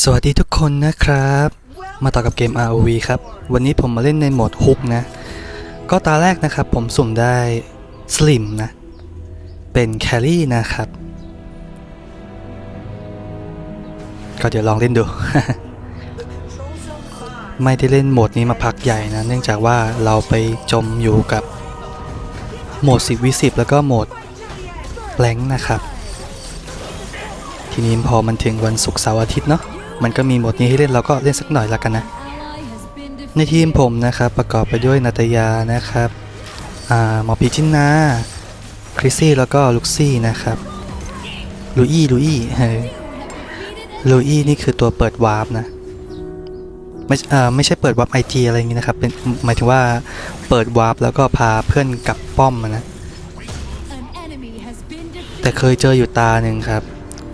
สวัสดีทุกคนนะครับ มาต่อกับเกม ROV ครับ วันนี้ผมมาเล่นในโหมดฮุกนะ ก็ตาแรกนะครับผมสุ่มได้สลิมนะ เป็นแครี่นะครับ ก็เดี๋ยวลองเล่นดู ไม่ได้เล่นโหมดนี้มาพักใหญ่นะ เนื่องจากว่าเราไปจมอยู่กับโหมด 10วิ10 แล้วก็โหมดแรงนะครับ ทีนี้พอมันถึงวันศุกร์เสาร์อาทิตย์เนาะ มันก็มีโหมดนี้ให้เล่นเราก็เล่นสักหน่อยละกันนะ ในทีมผมนะครับประกอบไปด้วยนาตยานะครับหมอพีจินนาคริสซี่แล้วก็ลุกซี่นะครับลูอี้ลูอี้เฮ้ลูอี้นี่คือตัวเปิดวาร์ปนะไม่เอ่าไม่ใช่เปิดวาร์ปไอจีอะไรอย่างงี้นะครับเป็นหมายถึงว่าเปิดวาร์ปแล้วก็พาเพื่อนกลับป้อมนะแต่เคยเจออยู่ตาหนึ่งครับ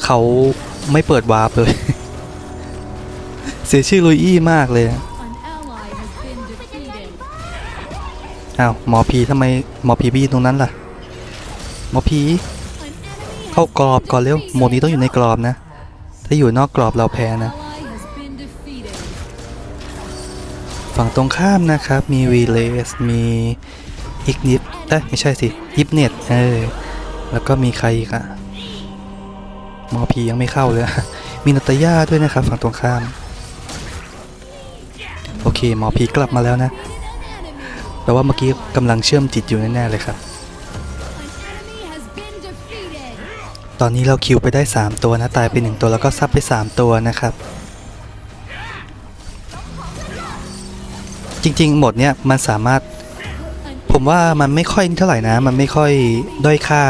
เขาไม่เปิดวาร์ปเลย เสียชื่อลุยอี้มากเลยอ้าวหมอผีทำไมหมอผีบีตรงนั้นล่ะ หมอผีเข้ากรอบก่อนเร็วโหมดนี้ต้องอยู่ในกรอบนะ ถ้าอยู่นอกกรอบเราแพ้นะ ฝั่งตรงข้ามนะครับ มีวีเลสมีอีกนิฟเอ้ยไม่ใช่สิยิปเน็ตเออแล้วก็มีใครอีกอะหมอผียังไม่เข้าเลย มีนาตาย่าด้วยนะครับ ฝั่งตรงข้าม โอเคหมอผีกลับมาแล้วนะแปลว่าเมื่อกี้กำลังเชื่อมจิตอยู่แน่ๆเลยครับ ตอนนี้เราคิวไปได้ 3 ตัวนะตายไป 1 ตัวแล้วก็ซับไป 3 ตัวนะครับ จริงๆหมดเนี้ยมันสามารถ ผมว่ามันไม่ค่อยเท่าไหร่นะ มันไม่ค่อยด้อยค่า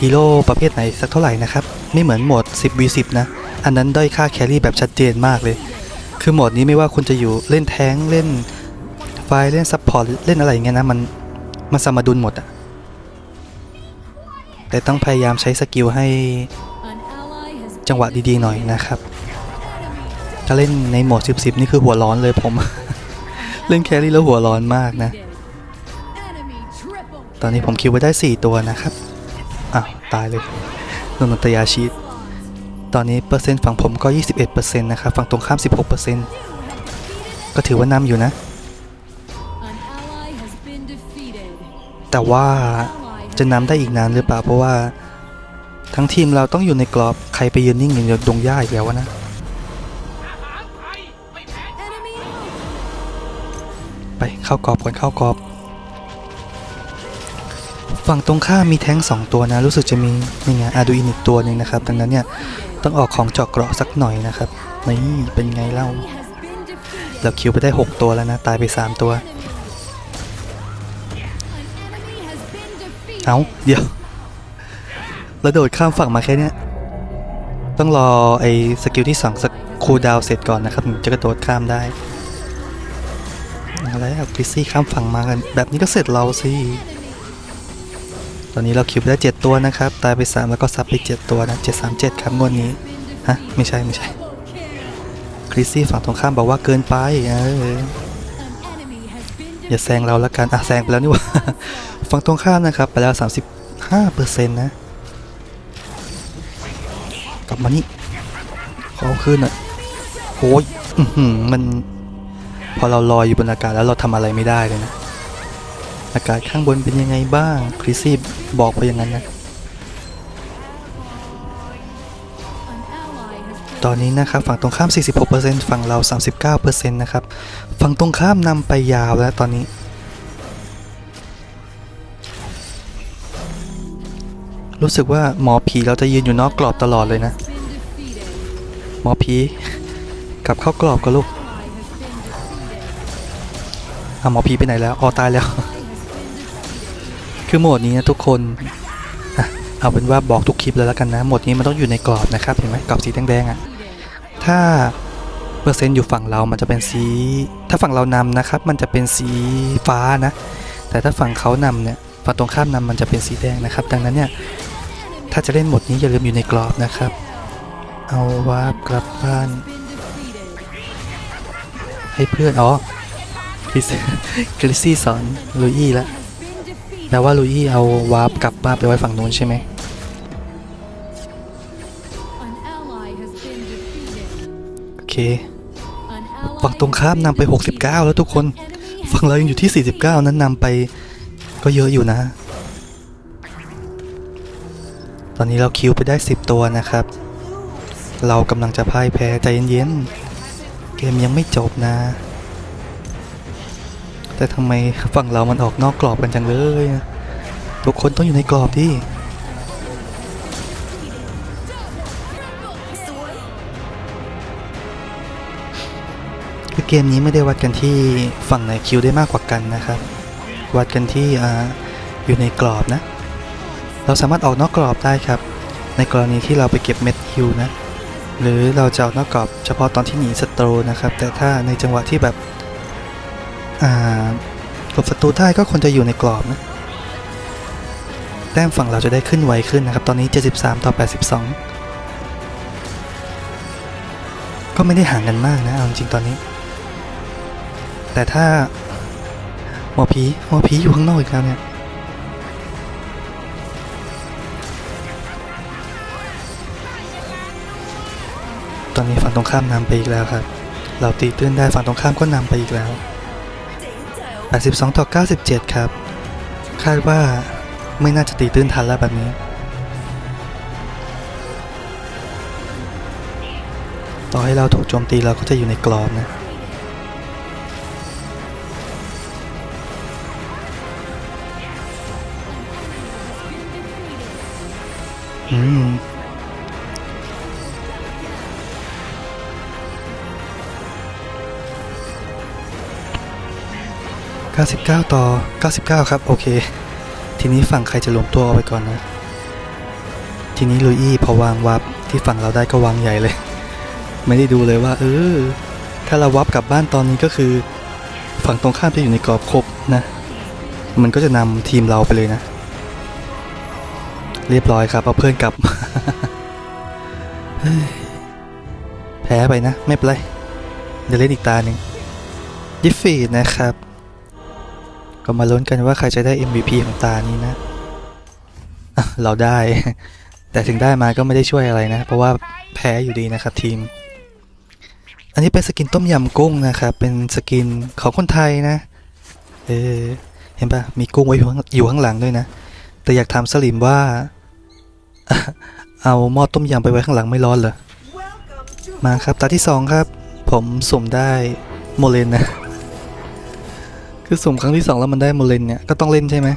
ฮีโร่ประเภทไหนสักเท่าไหร่นะครับ ไม่เหมือนหมด 10 v 10นะ อันนั้นด้อยค่าแครี่แบบชัดเจนมากเลย คือโหมดนี้ไม่ว่าคุณจะอยู่เล่นแท้งเล่นไฟเล่นซัพพอร์ตเล่นอะไรอย่างเงี้ยนะมันมันสมดุลหมดอะแต่ต้องพยายามใช้สกิลให้จังหวะดีๆหน่อยนะครับถ้าเล่นในโหมด 10 10 นี่คือหัวร้อนเลยผม เล่นแครี่แล้วหัวร้อนมากนะ ตอนนี้ผมคิวไว้ได้ 4 ตัวนะครับ อ้าว ตายเลยโดนนตยาชีต ตอนนี้เปอร์เซ็นต์ฝั่งผมก็ 21%นะครับฝั่งตรงข้าม 16%ก็ถือว่านำอยู่นะ แต่ว่าจะนำได้อีกนานหรือเปล่าเพราะว่าทั้งทีมเราต้องอยู่ในกรอบใครไปยืนนิ่งอยู่ในดงหญ้าอีกแล้ววะนะ ไปเข้ากรอบก่อนเข้ากรอบ ฝั่งตรงข้ามมีแท้งสองตัวนะ รู้สึกจะมีนี่ไงอาดูอินอีกตัวหนึ่งนะครับ ดังนั้นเนี่ยต้องออกของเจาะเกราะสักหน่อยนะครับ นี่เป็นไงเล่า เราคิวไปได้ 6 ตัวแล้วนะ ตายไป 3 ตัว เอาเดี๋ยวเราโดดข้ามฝั่งมาแค่นี้ต้องรอไอ้สกิลที่สองสักคูดาวเสร็จก่อนนะครับถึงจะกระโดดข้ามได้อะไรอะคริสซี่ข้ามฝั่งมากัน แบบนี้ก็เสร็จเราสิ ตอนนี้เราคิวไปได้7ตัวนะครับ ตายไป3แล้วก็ซับไป7ตัวนะ737ครับงวดนี้ ฮะ ไม่ใช่ไม่ใช่ คริสซี่ฝั่งตรงข้ามบอกว่าเกินไปเอออย่าแซงเราละกัน อะแซงไปแล้วนี่ว่าฝั่งตรงข้ามนะครับ ไปแล้ว35%นต์นะ กลับมานี่ ขอเอาคืนหน่อยโอ้ยมัน พอเราลอยอยู่บนอากาศแล้วเราทำอะไรไม่ได้เลยนะ อากาศข้างบนเป็นยังไงบ้าง คริซี่บอกไปอย่างนั้นนะ ตอนนี้นะครับฝั่งตรงข้าม 46%ฝั่งเรา 39%นะครับ ฝั่งตรงข้ามนำไปยาวแล้วตอนนี้ รู้สึกว่าหมอผีเราจะยืนอยู่นอกกรอบตลอดเลยนะ หมอผีกลับเข้ากรอบกับลูกอะหมอผีไปไหนแล้วอ๋อตายแล้ว คือโหมดนี้นะทุกคนเอาเป็นว่าบอกทุกคลิปเลยแล้วกันนะโหมดนี้มันต้องอยู่ในกรอบนะครับเห็นไหมกรอบสีแดงๆอะถ้าเปอร์เซ็นต์อยู่ฝั่งเรา มันจะเป็นสี ถ้าฝั่งเรานำนะครับ มันจะเป็นสีฟ้านะ แต่ถ้าฝั่งเขานำเนี่ย ฝั่งตรงข้ามนำมันจะเป็นสีแดงนะครับ ดังนั้นเนี่ย ถ้าจะเล่นโหมดนี้อย่าลืมอยู่ในกรอบนะครับ เอาวาร์ปกลับบ้าน ให้เพื่อน อ๋อคริสคริสซี่สอนลุยอี้แล้ว แปลว่าลุยอี้เอาวาร์ปกลับบ้านไปไว้ฝั่งนู้นใช่ไหมเคฝั่งตรงข้ามนำไป 69 แล้วทุกคนฝั่งเรายังอยู่ที่ 49 นั้นนำไปก็เยอะอยู่นะ ตอนนี้เราคิวไปได้ 10 ตัวนะครับ เรากำลังจะพ่ายแพ้ใจเย็นๆเกมยังไม่จบนะ แต่ทำไมฝั่งเรามันออกนอกกรอบกันจังเลยอะทุกคนต้องอยู่ในกรอบที่คือเกมนี้ไม่ได้วัดกันที่ฝั่งไหนคิวได้มากกว่ากันนะครับ วัดกันที่ออยู่ในกรอบนะ เราสามารถออกนอกกรอบได้ครับ ในกรณีที่เราไปเก็บเม็ดคิวนะ หรือเราจะออกนอกกรอบเฉพาะตอนที่หนีศัตรูนะครับ แต่ถ้าในจังหวะที่แบบ หลบศัตรูได้ก็ควรจะอยู่ในกรอบนะแต้มฝั่งเราจะได้ขึ้นไวขึ้นนะครับ ตอนนี้ 73 ต่อ 82 ก็ไม่ได้ห่างกันมากนะ เอาจริงตอนนี้ แต่ถ้าหมอผีหมอผีอยู่ข้างนอกอีกแล้วเนี่ยตอนนี้ฝั่งตรงข้ามนำไปอีกแล้วครับ เราตีตื้นได้ฝั่งตรงข้ามก็นำไปอีกแล้ว 82 ต่อ 97 ครับ คาดว่าไม่น่าจะตีตื้นทันแล้วแบบนี้ ต่อให้เราถูกโจมตีเราก็จะอยู่ในกรอบนะอืม 99 ต่อ 99 ครับ โอเค ทีนี้ฝั่งใครจะรวมตัวเอาไปก่อนนะ ทีนี้ลุยอี้พอวางวับที่ฝั่งเราได้ก็วางใหญ่เลย ไม่ได้ดูเลยว่า เออ ถ้าเราวับกลับบ้านตอนนี้ก็คือ ฝั่งตรงข้ามจะอยู่ในกรอบครบนะ มันก็จะนำทีมเราไปเลยนะ เรียบร้อยครับ เอาเพื่อนกลับ แพ้ไปนะ ไม่เป็นไรเดี๋ยวเล่นอีกตาหนึ่งยิฟฟีดนะครับ ก็มาลุ้นกันว่าใครจะได้ MVP ของตานี้นะ เราได้ แต่ถึงได้มาก็ไม่ได้ช่วยอะไรนะ เพราะว่าแพ้อยู่ดีนะครับทีม อันนี้เป็นสกินต้มยำกุ้งนะครับ เป็นสกินของคนไทยนะ เออเห็นปะมีกุ้งไว้อยู่ข้างอยู่ข้างหลังด้วยนะ แต่อยากถามสลิมว่า เอาหม้อต้มยำไปไว้ข้างหลังไม่ร้อนเหรอ มาครับตาที่สองครับ ผมสุ่มได้โมเลนนะ คือสุ่มครั้งที่สองแล้วมันได้โมเลนเนี่ยก็ต้องเล่นใช่ไหม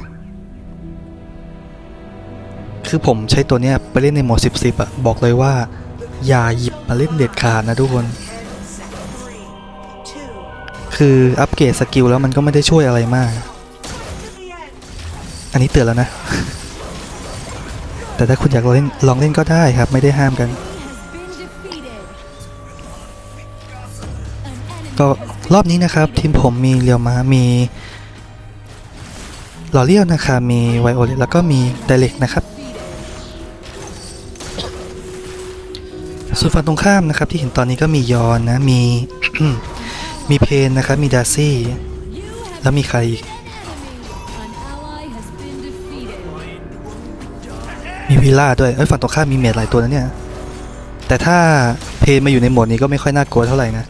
คือผมใช้ตัวเนี้ยไปเล่นในโหมด10 10อะบอกเลยว่า อย่าหยิบมาเล่นเด็ดขาดนะทุกคน คืออัปเกรดสกิลแล้วมันก็ไม่ได้ช่วยอะไรมาก อันนี้เตือนแล้วนะ แต่ถ้าคุณอยากลองเล่นลองเล่นก็ได้ครับไม่ได้ห้ามกัน ก็รอบนี้นะครับ ทีมผมมีเรียวมามีหล่อเลี้ยวนะครับมีไวโอเลตแล้วก็มีไดเ c กนะครับ ส่วนฝั่งตรงข้ามนะครับที่เห็นตอนนี้ก็มียอนนะ มี มีเพนนะครับ มีดาซี่ แล้วมีใครอีก มีวิลล่าด้วยเอ้ยฝั่งตรงข้ามมีเมดหลายตัวนะเนี่ย แต่ถ้าเพนมาอยู่ในโหมดนี้ก็ไม่ค่อยน่ากลัวเท่าไหร่นะ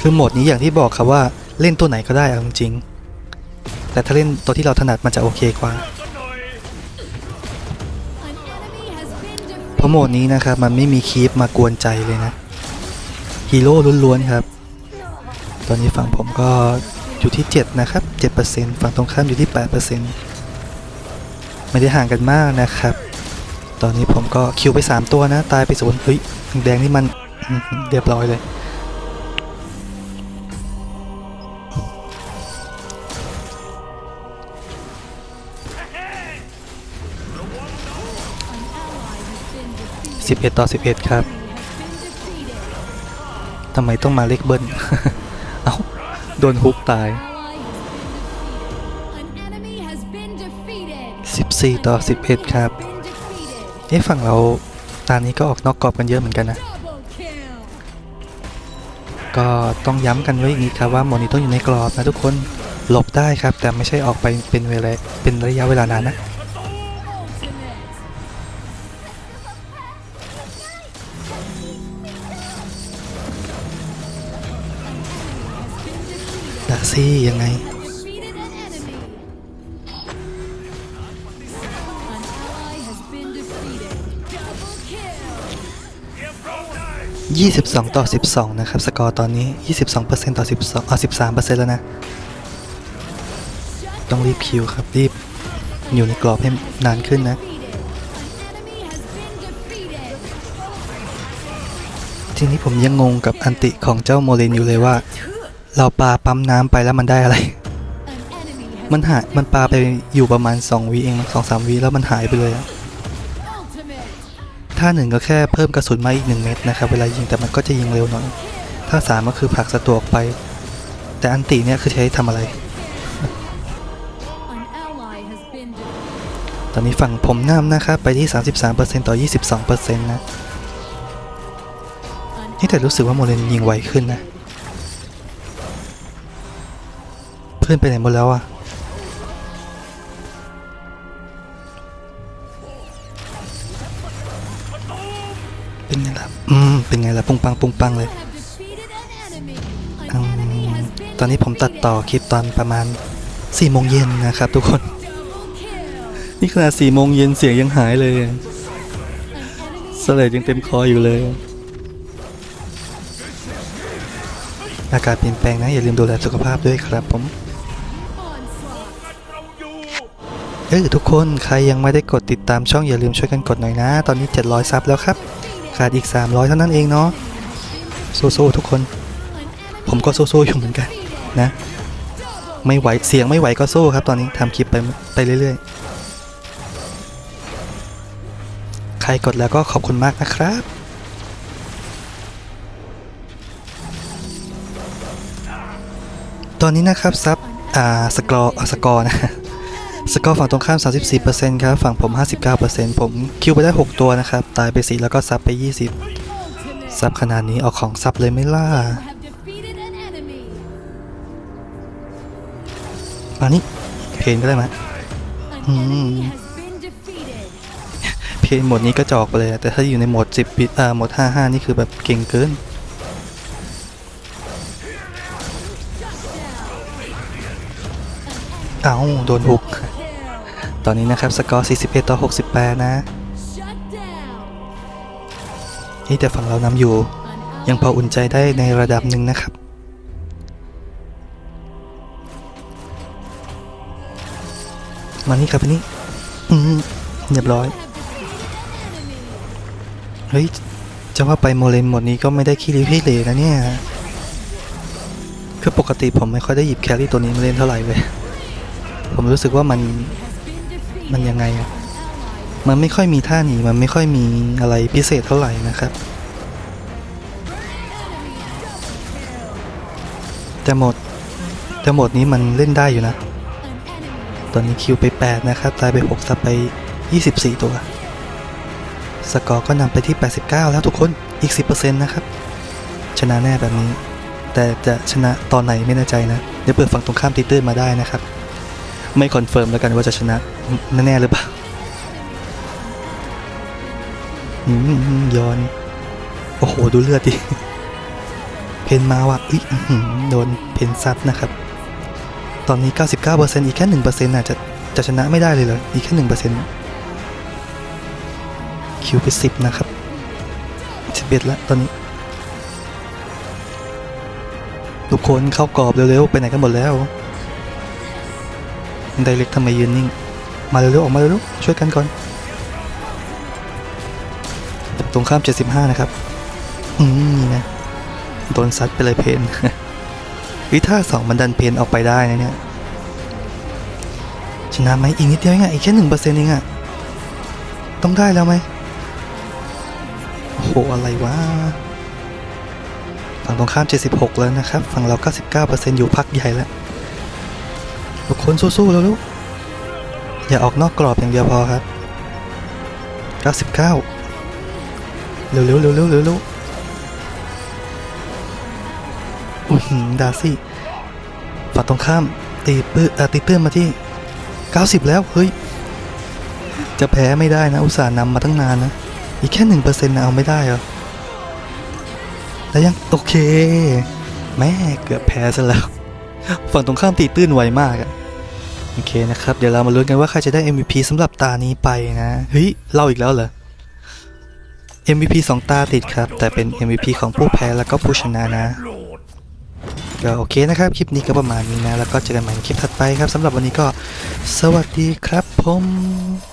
คือโหมดนี้อย่างที่บอกครับว่าเล่นตัวไหนก็ได้เอาจริงๆแต่ถ้าเล่นตัวที่เราถนัดมันจะโอเคกว่าเพราะโหมดนี้นะครับมันไม่มีคีปมากวนใจเลยนะฮีโร่ล้วนๆครับ ตอนนี้ฝั่งผมก็อยู่ที่ 7 นะครับ 7%ฝั่งตรงข้ามอยู่ที่ 8%ไม่ได้ห่างกันมากนะครับ ตอนนี้ผมก็คิวไป 3 ตัวนะ ตายไปศูนย์เฮ้ยแดงนี่มันเรียบร้อยเลย 11 ต่อ 11 ครับทำไมต้องมาเล็กเบิ้ล เอ้า โดนฮุกตาย 14 ต่อ 11 ครับ เอ๊ะฝั่งเราตานี้ก็ออกนอกกรอบกันเยอะเหมือนกันนะ ก็ต้องย้ำกันไว้อย่างนี้ครับว่าโมนี้ต้องอยู่ในกรอบนะทุกคน หลบได้ครับ แต่ไม่ใช่ออกไปเป็นเวลาเป็นระยะเวลานานนะ ซี่ยังไง Defeated an enemy. An ally has been defeated. Double kill. 22 ต่อ 12 นะครับ สกอร์ตอนนี้ 22%ต่อ 12อะ13%แล้วนะ ต้องรีบคิวครับ รีบอยู่ในกรอบให้นานขึ้นนะ ทีนี้ผมยังงงกับอันติของเจ้าโมเลนอยู่เลยว่า เราปาปั๊มน้ำไปแล้วมันได้อะไร มันหายมันปาไปอยู่ประมาณ2วิเองสองสามวิแล้วมันหายไปเลยอะ ultimate. ถ้าหนึ่งก็แค่เพิ่มกระสุนมาอีกหนึ่งเม็ดนะครับเวลายิงแต่มันก็จะยิงเร็วหน่อยถ้าสามก็คือผลักสะตัวออกไป แต่อันติเนี่ยคือใช้ทำอะไร ตอนนี้ฝั่งผมนำนะครับไปที่ 33%ต่อ 22%นะนี่แต่รู้สึกว่าโมเลนยิงไวขึ้นนะ เพื่อนไปไหนหมดแล้วอะเป็นไงล่ะ อืม เป็นไงล่ะปุงปังปุงปังเลย have defeated an enemy. อื An enemy ม has been ตอนนี้ผมตัดต่อคลิปตอนประมาณ4โมงเย็นนะครับทุกคน double kill. นี่ขนาด4โมงเย็นเสียงยังหายเลย An enemy สเลดยังเต็มคออยู่เลย อากาศเปลี่ยนแปลงนะ อย่าลืมดูแลสุขภาพด้วยครับผม เออทุกคนใครยังไม่ได้กดติดตามช่องอย่าลืมช่วยกันกดหน่อยนะ ตอนนี้ 700 ซับแล้วครับ ขาดอีก 300 เท่านั้นเองเนาะสู้ๆทุกคน ผมก็สู้ๆอยู่เหมือนกันนะ ไม่ไหวเสียงไม่ไหวก็สู้ครับ ตอนนี้ทำคลิปไปไปเรื่อยๆ ใครกดแล้วก็ขอบคุณมากนะครับ ตอนนี้นะครับซับอ่าสกอร์สกอร์นะ สกอร์ฝั่งตรงข้าม 34%ครับ ฝั่งผม 59%ผมคิวไปได้ 6 ตัวนะครับ ตายไป 4 แล้วก็ซับไป 20 ซับขนาดนี้เอาของซับเลยไม่ล่ะ You have defeated an enemy. มานี่เพนก็ได้ไหมเพนโหมดนี้ก็จอกไปเลย แต่ถ้าอยู่ในโหมด 10ปิดอ่าโหมด 55 นี่คือแบบเก่งเกินเอาโดนหุก ตอนนี้นะครับสกอร์ 41 ต่อ 68 นะนี่แต่ฝั่งเรานำอยู่ ยังพออุ่นใจได้ในระดับหนึ่งนะครับมานี่ครับนนี้อืมเรียบร้อย เฮ้ย จะว่าไปโมเลนหมดนี้ก็ไม่ได้ขี้ริ้วขี้เหร่นะเนี่ย คือปกติผมไม่ค่อยได้หยิบแครี่ตัวนี้มาเล่นเท่าไหร่เลย ผมรู้สึกว่ามัน มันยังไงอะมันไม่ค่อยมีท่าหนีมันไม่ค่อยมีอะไรพิเศษเท่าไหร่นะครับแต่หมดแต่หมดนี้มันเล่นได้อยู่นะ ตอนนี้คิวไป 8 นะครับตายไป 6 ซับไป 24 ตัว สกอร์ก็นำไปที่ 89 แล้วทุกคนอีก 10%นะครับ ชนะแน่แบบนี้ แต่จะชนะตอนไหนไม่แน่ใจนะ เดี๋ยวเปิดฝั่งตรงข้ามตีตื้นมาได้นะครับ ไม่คอนเฟิร์มแล้วกันว่าจะชนะ แน่ๆหรือเปล่าย้อน โอ้โห ดูเลือดดิ เพนมาว่ะโดนเพนซัดนะครับ ตอนนี้ 99%อีกแค่1%น่ะจะจะชนะไม่ได้เลยเหรอ อีกแค่1%คิวไป 10 นะครับ 11แล้วตอนนี้ทุกคนเข้ากรอบเร็วๆ ไปไหนกันหมดแล้ว ไดเล็กทำไมยืนนิ่ง มาเร็วๆออกมาเร็วๆช่วยกันก่อนตรงข้าม 75 นะครับ อืมนี่นะโดนซัดไปเลยเพนวิท่าสองมันดันเพนออกไปได้นะเนี่ย ชนะไหมอีกนิดเดียวเองอะอีกแค่หนึ่งเปอร์เซ็นต์เองอะต้องได้แล้วไหมโอ้โห อะไรวะ ฝั่งตรงข้าม 76 แล้วนะครับ ฝั่งเรา 99%อยู่พักใหญ่แล้ว ทุกคนสู้ๆแล้วลูกอย่าออกนอกกรอบอย่างเดียวพอครับ 99 เร็วๆเร็วๆเร็วๆเร็วๆอุ้ยหืมดาซี่ฝั่งตรงข้ามตีปื้ออตีตื้นมาที่ 90 แล้ว เฮ้ย จะแพ้ไม่ได้นะ อุตส่าห์นำมาตั้งนานนะ อีกแค่หนึ่งเปอร์เซ็นต์นะเอาไม่ได้เหรอแล้วยัง โอเค แม่เกือบแพ้ซะแล้ว ฝั่งตรงข้ามตีตื้นไวมากอะ โอเคนะครับ เดี๋ยวเรามาลุ้นกันว่าใครจะได้ MVP สำหรับตานี้ไปนะ เฮ้ยเล่าอีกแล้วเหรอ MVP 2 ตาติดครับ แต่เป็น MVP ของผู้แพ้แล้วก็ผู้ชนะนะก็โอเคนะครับ คลิปนี้ก็ประมาณนี้นะ แล้วก็เจอกันใหม่ในคลิปถัดไปครับสำหรับวันนี้ก็สวัสดีครับผม